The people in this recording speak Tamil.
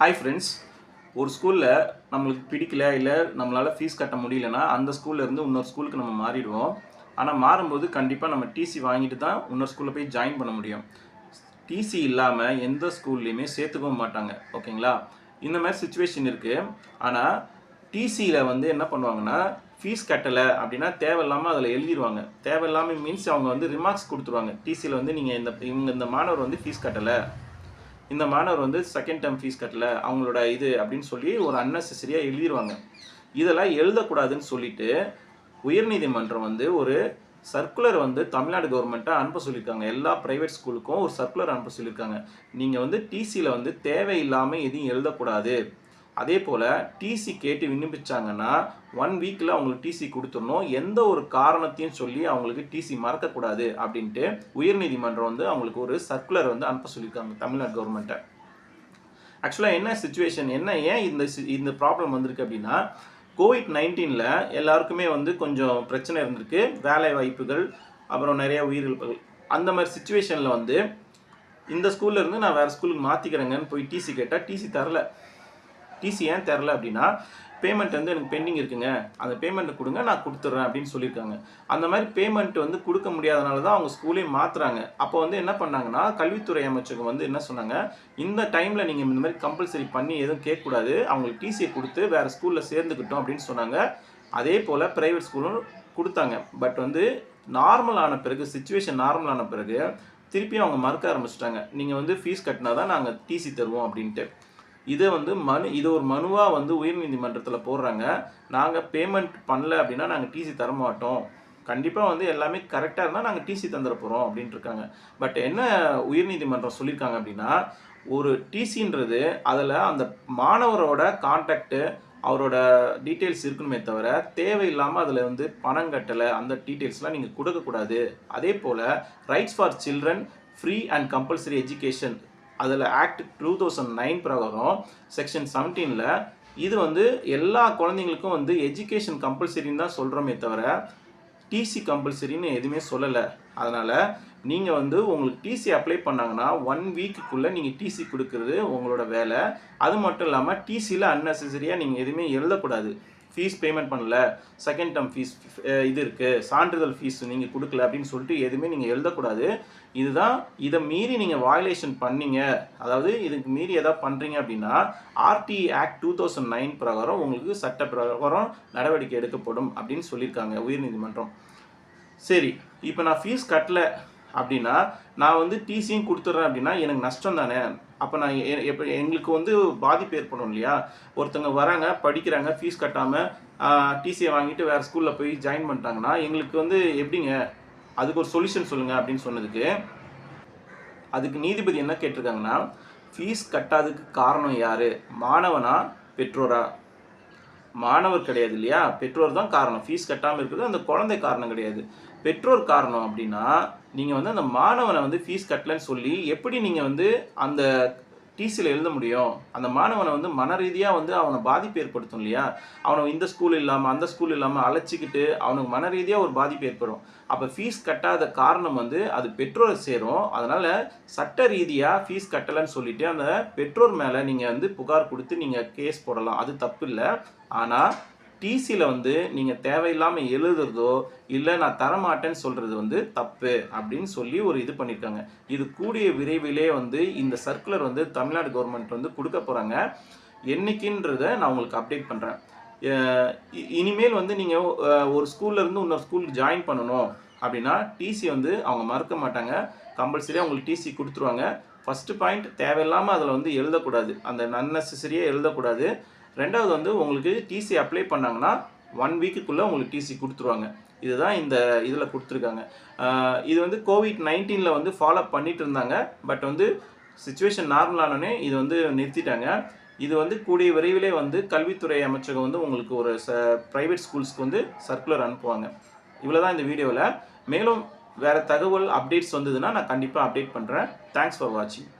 ஹாய் ஃப்ரெண்ட்ஸ் ஒரு ஸ்கூலில் நம்மளுக்கு பிடிக்கல இல்லை நம்மளால் ஃபீஸ் கட்ட முடியலன்னா அந்த ஸ்கூல்ல இருந்து இன்னொரு ஸ்கூலுக்கு நம்ம மாறிடுவோம். ஆனால் மாறும்போது கண்டிப்பாக நம்ம டிசி வாங்கிட்டு தான் இன்னொரு ஸ்கூலில் போய் ஜாயின் பண்ண முடியும். டிசி இல்லாமல் எந்த ஸ்கூல்லையுமே சேர்த்துக்கவும் மாட்டாங்க. ஓகேங்களா? இந்த மாதிரி சுச்சுவேஷன் இருக்குது ஆனால் டிசியில் வந்து என்ன பண்ணுவாங்கன்னா ஃபீஸ் கட்டலை அப்படின்னா தேவையில்லாமல் அதில் எழுதிடுவாங்க தேவையில்லாமல் மீன்ஸ் அவங்க வந்து ரிமார்க்ஸ் கொடுத்துருவாங்க. டிசியில் வந்து நீங்கள் இந்த இவங்க இந்த மாணவர் வந்து ஃபீஸ் கட்டலை. இந்த மாணவர் வந்து செகண்ட் டேர்ம் ஃபீஸ் கட்டல அவங்களோட இது அப்படின்னு சொல்லி ஒரு அன்னெசரியாக எழுதிடுவாங்க இதெல்லாம் எழுதக்கூடாதுன்னு சொல்லிட்டு உயர்நீதிமன்றம் வந்து ஒரு சர்க்குலர் வந்து தமிழ்நாடு கவர்மெண்ட்டை அனுப்ப சொல்லியிருக்காங்க எல்லா ப்ரைவேட் ஸ்கூலுக்கும் ஒரு சர்க்குலர் அனுப்ப சொல்லியிருக்காங்க நீங்கள் வந்து டிசியில் வந்து தேவையில்லாமல் எதையும் எழுதக்கூடாது. அதே போல் டிசி கேட்டு விண்ணப்பிச்சாங்கன்னா ஒன் வீக்கில் அவங்களுக்கு டிசி கொடுத்துடணும். எந்த ஒரு காரணத்தையும் சொல்லி அவங்களுக்கு டிசி மறக்கக்கூடாது அப்படின்ட்டு உயர்நீதிமன்றம் வந்து அவங்களுக்கு ஒரு சர்க்குலர் வந்து அனுப்ப சொல்லியிருக்காங்க தமிழ்நாடு கவர்மெண்ட்டை ஆக்சுவலாக என்ன சுச்சுவேஷன் என்ன ஏன் இந்த இந்த ப்ராப்ளம் வந்திருக்கு அப்படின்னா கோவிட் நைன்டீனில் எல்லாருக்குமே வந்து கொஞ்சம் பிரச்சனை இருந்திருக்கு. வேலை வாய்ப்புகள் அப்புறம் நிறைய உயிரிழப்புகள். அந்த மாதிரி சுச்சுவேஷனில் வந்து இந்த ஸ்கூல்லேருந்து நான் வேறு ஸ்கூலுக்கு மாற்றிக்கிறேங்கன்னு போய் டிசி கேட்டால் டிசி தரல. டிசி ஏன் தரல அப்படின்னா பேமெண்ட் வந்து எனக்கு பெண்டிங் இருக்குங்க. அந்த பேமெண்ட்டை கொடுங்க நான் கொடுத்துட்றேன் அப்படின்னு சொல்லியிருக்காங்க. அந்த மாதிரி பேமெண்ட் வந்து கொடுக்க முடியாதனால தான் அவங்க ஸ்கூலே மாற்றுறாங்க அப்போ வந்து என்ன பண்ணாங்கன்னா கல்வித்துறை அமைச்சகம் வந்து என்ன சொன்னாங்க இந்த டைமில் நீங்கள் இந்த மாதிரி கம்பல்சரி பண்ணி எதுவும் கேட்கக்கூடாது. அவங்களுக்கு டிசியை கொடுத்து வேறு ஸ்கூலில் சேர்ந்துக்கிட்டோம் அப்படின்னு சொன்னாங்க. அதே போல் ப்ரைவேட் ஸ்கூலும் கொடுத்தாங்க. பட் வந்து நார்மல் ஆன பிறகு சுச்சுவேஷன் நார்மல் ஆன பிறகு திருப்பி அவங்க மறுக்க ஆரம்பிச்சிட்டாங்க. நீங்கள் வந்து ஃபீஸ் கட்டினா தான் நாங்கள் டிசி தருவோம் அப்படின்ட்டு. இதை வந்து மனு இது ஒரு மனுவாக வந்து உயர்நீதிமன்றத்தில் போடுறாங்க. நாங்கள் பேமெண்ட் பண்ணல அப்படின்னா நாங்கள் டிசி தர மாட்டோம். கண்டிப்பாக வந்து எல்லாமே கரெக்டாக இருந்தால் நாங்கள் டிசி தந்துட போகிறோம் அப்படின்ட்டு இருக்காங்க. பட் என்ன உயர்நீதிமன்றம் சொல்லியிருக்காங்க அப்படின்னா ஒரு டிசின்றது அதில் அந்த மாணவரோட கான்டாக்டு அவரோட டீட்டெயில்ஸ் இருக்கணுமே தவிர தேவையில்லாமல் அதில் வந்து பணம் கட்டலை அந்த டீட்டெயில்ஸ்லாம் நீங்கள் கொடுக்கக்கூடாது அதே போல் rights for children free and compulsory education அதில் ஆக்ட் டூ தௌசண்ட் நைன் பிரகாரம் செக்ஷன் செவன்டீனில் இது வந்து எல்லா குழந்தைங்களுக்கும் வந்து எஜுகேஷன் கம்பல்சரின்னு தான் சொல்கிறோமே தவிர டிசி கம்பல்சரின்னு எதுவுமே சொல்லலை. அதனால் நீங்கள் வந்து உங்களுக்கு டிசி அப்ளை பண்ணாங்கன்னா ஒன் வீக்குக்குள்ளே நீங்கள் டிசி கொடுக்கறது உங்களோட வேலை. அது மட்டும் இல்லாமல் டிசியில் அன்னெசரியாக நீங்கள் எதுவுமே எழுதக்கூடாது. ஃபீஸ் பேமெண்ட் பண்ணல செகண்ட் டேர்ம் ஃபீஸ் இது இருக்குது சான்றிதழ் ஃபீஸ் நீங்கள் கொடுக்கல அப்படின்னு சொல்லிட்டு எதுவுமே நீங்கள் எழுதக்கூடாது. இதுதான் இதை மீறி நீங்கள் வயலேஷன் பண்ணீங்க. அதாவது இதுக்கு மீறி எதாவது பண்ணுறீங்க அப்படின்னா RT act two thousand nine பிரகாரம் உங்களுக்கு சட்ட பிரகாரம் நடவடிக்கை எடுக்கப்படும் அப்படின்னு சொல்லியிருக்காங்க உயர்நீதிமன்றம். சரி இப்போ நான் ஃபீஸ் கட்டலை. அப்படின்னா நான் வந்து டிசியும் கொடுத்துட்றேன் அப்படின்னா எனக்கு நஷ்டம் தானே அப்போ நான் எப்போ எங்களுக்கு வந்து பாதிப்பு ஏற்படும் இல்லையா? ஒருத்தங்க வராங்க படிக்கிறாங்க ஃபீஸ் கட்டாமல் டிசியை வாங்கிட்டு வேறு ஸ்கூலில் போய் ஜாயின் பண்ணிட்டாங்கன்னா எங்களுக்கு வந்து எப்படிங்க? அதுக்கு ஒரு சொல்யூஷன் சொல்லுங்கள் அப்படின்னு சொன்னதுக்கு அதுக்கு நீதிபதி என்ன கேட்டிருக்காங்கன்னா ஃபீஸ் கட்டாததுக்கு காரணம் யார்? மாணவனா பெற்றோரா? மாணவர் கிடையாது இல்லையா? பெற்றோர் தான் காரணம். ஃபீஸ் கட்டாமல் இருக்கிறது அந்த குழந்தை காரணம் கிடையாது. பெற்றோர் காரணம் அப்படின்னா நீங்கள் வந்து அந்த மாணவனை வந்து ஃபீஸ் கட்டலன்னு சொல்லி எப்படி நீங்கள் வந்து அந்த டிசியில் எழுத முடியும்? அந்த மாணவனை வந்து மன ரீதியாக வந்து அவனை பாதிப்பு ஏற்படுத்தும் இல்லையா? அவனை இந்த ஸ்கூல் இல்லாமல் அந்த ஸ்கூல் இல்லாமல் அழைச்சிக்கிட்டு அவனுக்கு மன ரீதியாக ஒரு பாதிப்பு ஏற்படும். அப்போ ஃபீஸ் கட்டாத காரணம் வந்து அது பெற்றோரை சேரும். அதனால் சட்ட ரீதியாக ஃபீஸ் கட்டலைன்னு சொல்லிட்டு அந்த பெற்றோர் மேலே நீங்கள் வந்து புகார் கொடுத்து நீங்கள் கேஸ் போடலாம். அது தப்பு இல்லை. ஆனால் டிசியில் வந்து நீங்கள் தேவையில்லாமல் எழுதுறதோ இல்லை நான் தரமாட்டேன்னு சொல்கிறது வந்து தப்பு அப்படின்னு சொல்லி ஒரு இது பண்ணியிருக்காங்க இது கூடிய விரைவிலே வந்து இந்த சர்க்குலர் வந்து தமிழ்நாடு கவர்மெண்ட் வந்து கொடுக்க போகிறாங்க என்னைக்குன்றத நான் உங்களுக்கு அப்டேட் பண்ணுறேன் இனிமேல் வந்து நீங்கள் ஒரு ஸ்கூல்லேருந்து இன்னொரு ஸ்கூலுக்கு ஜாயின் பண்ணணும் அப்படின்னா டிசி வந்து அவங்க மறுக்க மாட்டாங்க. கம்பல்சரியாக அவங்களுக்கு டிசி கொடுத்துருவாங்க. ஃபஸ்ட்டு பாயிண்ட் தேவையில்லாமல் அதில் வந்து எழுதக்கூடாது. அந்த அன்னெசரியாக எழுதக்கூடாது. ரெண்டாவது வந்து உங்களுக்கு டிசி அப்ளை பண்ணாங்கன்னா ஒன் வீக்குக்குள்ளே உங்களுக்கு டிசி கொடுத்துருவாங்க. இதுதான் இந்த இதில் கொடுத்துருக்காங்க. இது வந்து கோவிட் நைன்டீனில் வந்து ஃபாலோ பண்ணிட்டு இருந்தாங்க. பட் வந்து சுச்சுவேஷன் நார்மலானோடனே இது வந்து நிறுத்திட்டாங்க. இது வந்து கூடிய விரைவிலே வந்து கல்வித்துறை அமைச்சகம் வந்து உங்களுக்கு ஒரு ச ப்ரைவேட் ஸ்கூல்ஸ்க்கு வந்து சர்க்குலர் அனுப்புவாங்க. இவ்வளோ தான் இந்த வீடியோவில் மேலும் வேறு தகவல் அப்டேட்ஸ் வந்ததுன்னா நான் கண்டிப்பாக அப்டேட் பண்ணுறேன் தேங்க்ஸ் ஃபார் வாட்சிங்